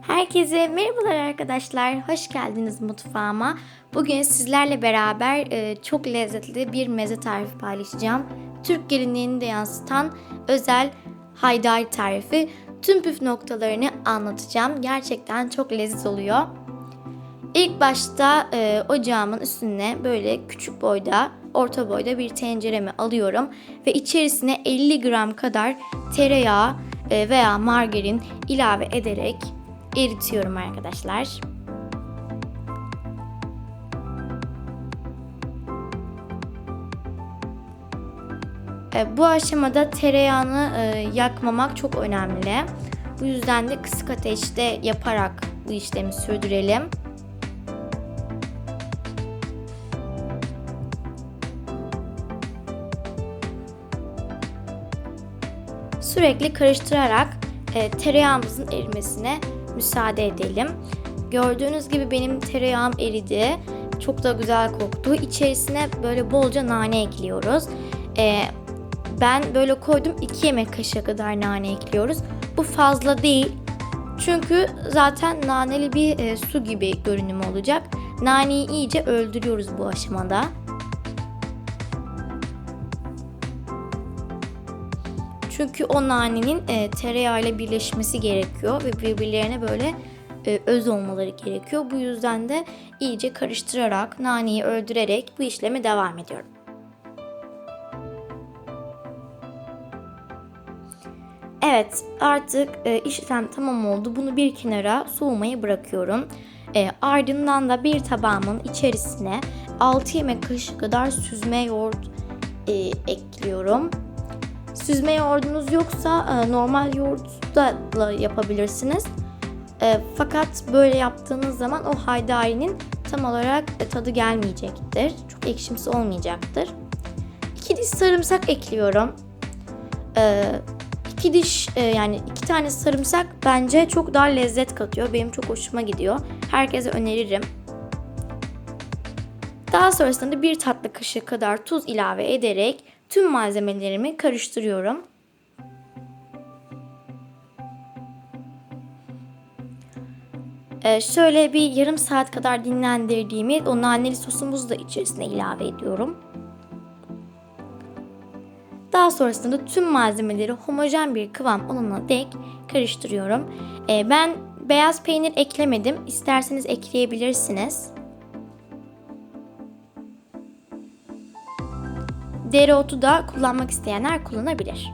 Herkese merhabalar arkadaşlar. Hoş geldiniz mutfağıma. Bugün sizlerle beraber e, çok lezzetli bir meze tarifi paylaşacağım. Türk geleneğini de yansıtan özel haydari tarifi. Tüm püf noktalarını anlatacağım. Gerçekten çok leziz oluyor. İlk başta e, ocağımın üstüne böyle küçük boyda, orta boyda bir tenceremi alıyorum ve içerisine 50 gram kadar tereyağı e, veya margarin ilave ederek eritiyorum arkadaşlar. E, Bu aşamada tereyağını e, yakmamak çok önemli. Bu yüzden de kısık ateşte yaparak bu işlemi sürdürelim. Sürekli karıştırarak e, tereyağımızın erimesine müsaade edelim. Gördüğünüz gibi benim tereyağım eridi. Çok da güzel koktu. İçerisine böyle bolca nane ekliyoruz. E, ben böyle koydum 2 yemek kaşığı kadar nane ekliyoruz. Bu fazla değil. Çünkü zaten naneli bir e, su gibi görünüm olacak. Naneyi iyice öldürüyoruz bu aşamada. Çünkü o nanenin e, tereyağıyla birleşmesi gerekiyor ve birbirlerine böyle e, öz olmaları gerekiyor. Bu yüzden de iyice karıştırarak, naneyi öldürerek bu işleme devam ediyorum. Evet, artık e, işlem tamam oldu. Bunu bir kenara soğumaya bırakıyorum. E, ardından da bir tabağımın içerisine 6 yemek kaşığı kadar süzme yoğurt e, ekliyorum. Süzme yoğurdunuz yoksa e, normal yoğurt da yapabilirsiniz. E, fakat böyle yaptığınız zaman o haydarinin tam olarak e, tadı gelmeyecektir. Çok ekşimsi olmayacaktır. 2 diş sarımsak ekliyorum. E, diş yani iki tane sarımsak bence çok daha lezzet katıyor. Benim çok hoşuma gidiyor. Herkese öneririm. Daha sonrasında bir tatlı kaşığı kadar tuz ilave ederek tüm malzemelerimi karıştırıyorum. Ee, şöyle bir yarım saat kadar dinlendirdiğimi o naneli sosumuzu da içerisine ilave ediyorum. Daha sonrasında tüm malzemeleri homojen bir kıvam olana dek karıştırıyorum. Ee, ben beyaz peynir eklemedim. İsterseniz ekleyebilirsiniz. Dereotu da kullanmak isteyenler kullanabilir.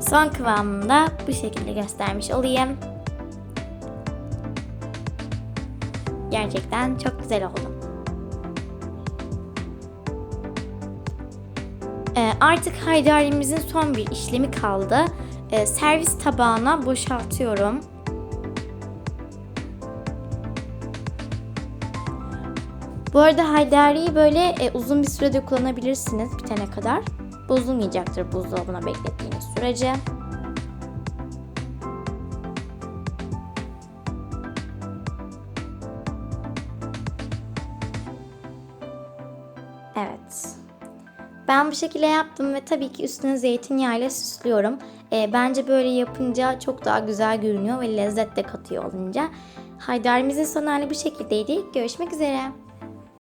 Son kıvamını da bu şekilde göstermiş olayım. Gerçekten çok güzel oldu. Ee, artık haydarimizin son bir işlemi kaldı. Ee, servis tabağına boşaltıyorum. Bu arada haydariyi böyle e, uzun bir sürede kullanabilirsiniz bitene kadar. Bozulmayacaktır buzdolabına beklettiğiniz sürece. Evet. Ben bu şekilde yaptım ve tabii ki üstüne zeytinyağı ile süslüyorum. E, bence böyle yapınca çok daha güzel görünüyor ve lezzet de katıyor olunca. Haydarimizin son hali bu şekildeydi. Görüşmek üzere.